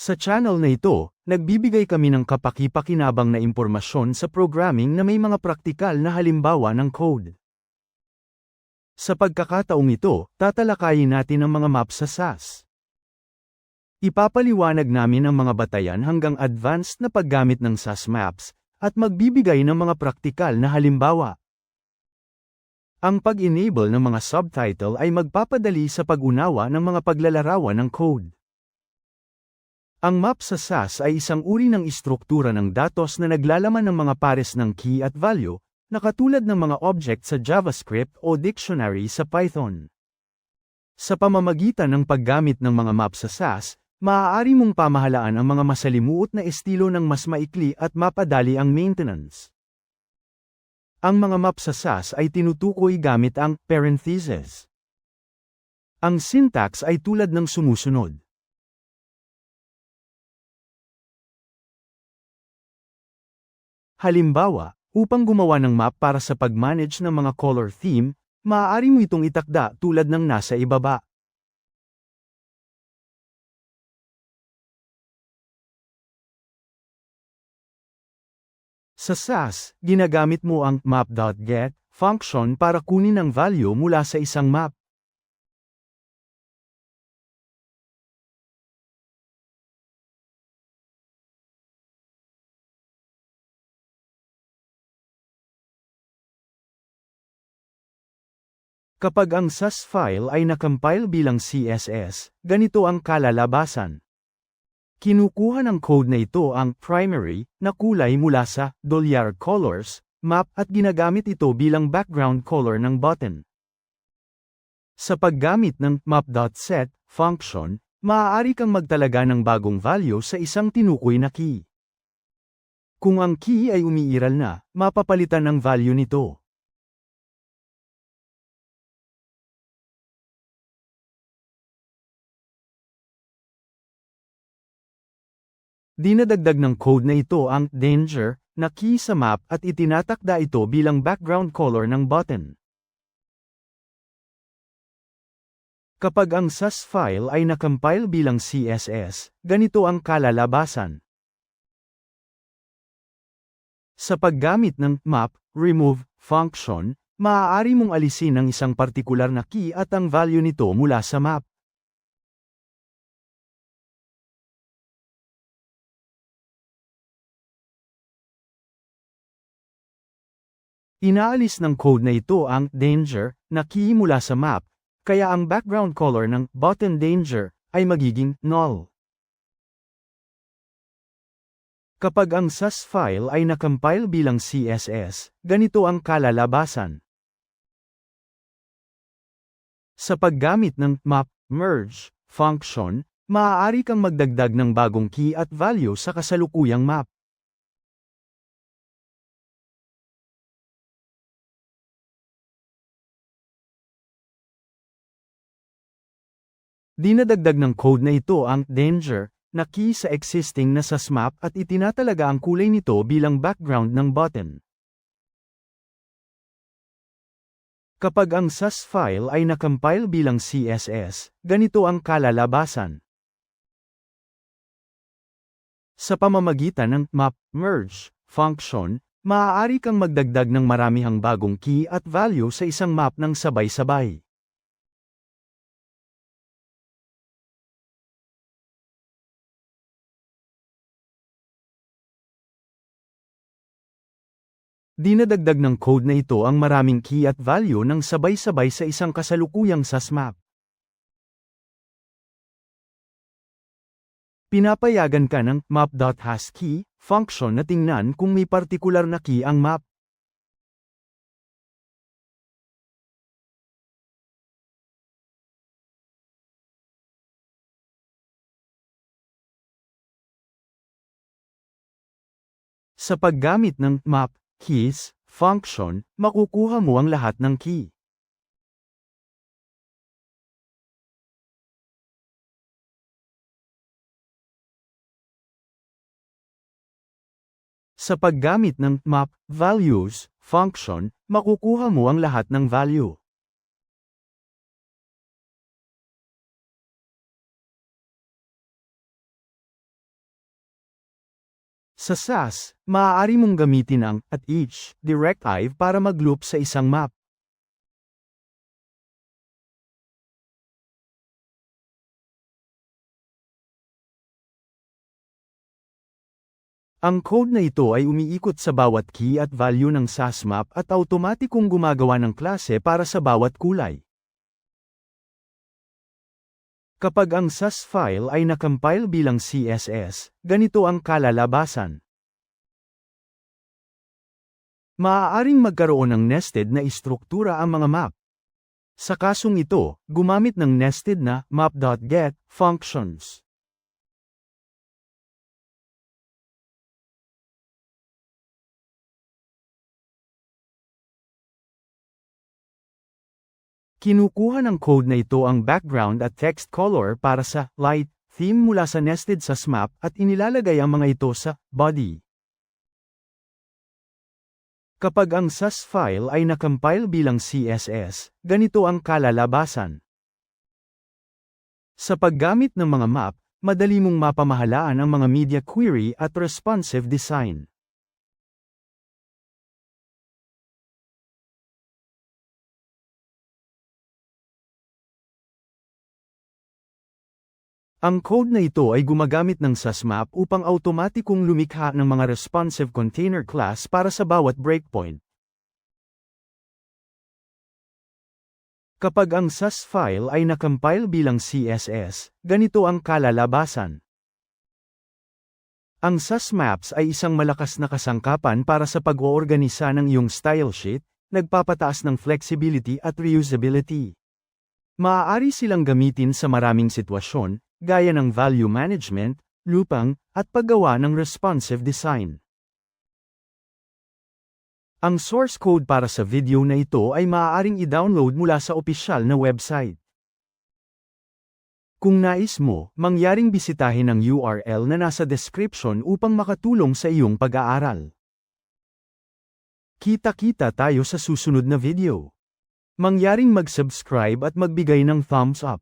Sa channel na ito, nagbibigay kami ng kapaki-pakinabang na impormasyon sa programming na may mga praktikal na halimbawa ng code. Sa pagkakataong ito, tatalakayin natin ang mga map sa SAS. Ipapaliwanag namin ang mga batayan hanggang advanced na paggamit ng SAS maps, at magbibigay ng mga praktikal na halimbawa. Ang pag-enable ng mga subtitle ay magpapadali sa pag-unawa ng mga paglalarawan ng code. Ang map sa SAS ay isang uri ng istruktura ng datos na naglalaman ng mga pares ng key at value, na katulad ng mga object sa JavaScript o dictionary sa Python. Sa pamamagitan ng paggamit ng mga map sa SAS, maaari mong pamahalaan ang mga masalimuot na estilo ng mas maikli at mapadali ang maintenance. Ang mga map sa SAS ay tinutukoy gamit ang parentheses. Ang syntax ay tulad ng sumusunod. Halimbawa, upang gumawa ng map para sa pag-manage ng mga color theme, maaari mo itong itakda tulad ng nasa ibaba. Sa SAS, ginagamit mo ang map.get function para kunin ang value mula sa isang map. Kapag ang SAS file ay nakompile bilang CSS, ganito ang kalalabasan. Kinukuha ng code na ito ang primary na kulay mula sa dolyar colors map at ginagamit ito bilang background color ng button. Sa paggamit ng map.set function, maaari kang magtalaga ng bagong value sa isang tinukoy na key. Kung ang key ay umiiral na, mapapalitan ang value nito. Dinadagdag ng code na ito ang danger na key sa map at itinatakda ito bilang background color ng button. Kapag ang SAS file ay nakompile bilang CSS, ganito ang kalalabasan. Sa paggamit ng map remove function, maaari mong alisin ang isang partikular na key at ang value nito mula sa map. Inaalis ng code na ito ang danger na key sa map, kaya ang background color ng button danger ay magiging null. Kapag ang SAS file ay nakompile bilang CSS, ganito ang kalalabasan. Sa paggamit ng map merge function, maaari kang magdagdag ng bagong key at value sa kasalukuyang map. Dinadagdag ng code na ito ang danger na key sa existing na SAS map at itinatalaga ang kulay nito bilang background ng button. Kapag ang SAS file ay nakompile bilang CSS, ganito ang kalalabasan. Sa pamamagitan ng map merge function, maaari kang magdagdag ng maramihang bagong key at value sa isang map ng sabay-sabay. Dinadagdag ng code na ito ang maraming key at value ng sabay-sabay sa isang kasalukuyang SAS map. Pinapayagan ka ng map.hasKey function na tingnan kung may partikular na key ang map. Sa paggamit ng map keys function, makukuha mo ang lahat ng key. Sa paggamit ng map values function, makukuha mo ang lahat ng value. Sa SAS, maaari mong gamitin ang at each directive para mag-loop sa isang map. Ang code na ito ay umiikot sa bawat key at value ng SAS map at automatikong gumagawa ng klase para sa bawat kulay. Kapag ang SAS file ay nakompile bilang CSS, ganito ang kalalabasan. Maaaring magkaroon ng nested na istruktura ang mga map. Sa kasong ito, gumamit ng nested na map.get functions. Kinukuha ng code na ito ang background at text color para sa light theme mula sa nested sa SMAP at inilalagay ang mga ito sa body. Kapag ang SAS file ay nakompile bilang CSS, ganito ang kalalabasan. Sa paggamit ng mga map, madali mong mapamahalaan ang mga media query at responsive design. Ang code na ito ay gumagamit ng SAS map upang automatikong lumikha ng mga responsive container class para sa bawat breakpoint. Kapag ang SAS file ay nakompile bilang CSS, ganito ang kalalabasan. Ang SAS maps ay isang malakas na kasangkapan para sa pag-oorganisa ng iyong style sheet, nagpapataas ng flexibility at reusability. Maaari silang gamitin sa maraming sitwasyon, gaya ng value management, lupang, at paggawa ng responsive design. Ang source code para sa video na ito ay maaaring i-download mula sa opisyal na website. Kung nais mo, mangyaring bisitahin ang URL na nasa description upang makatulong sa iyong pag-aaral. Kita-kita tayo sa susunod na video. Mangyaring mag-subscribe at magbigay ng thumbs up.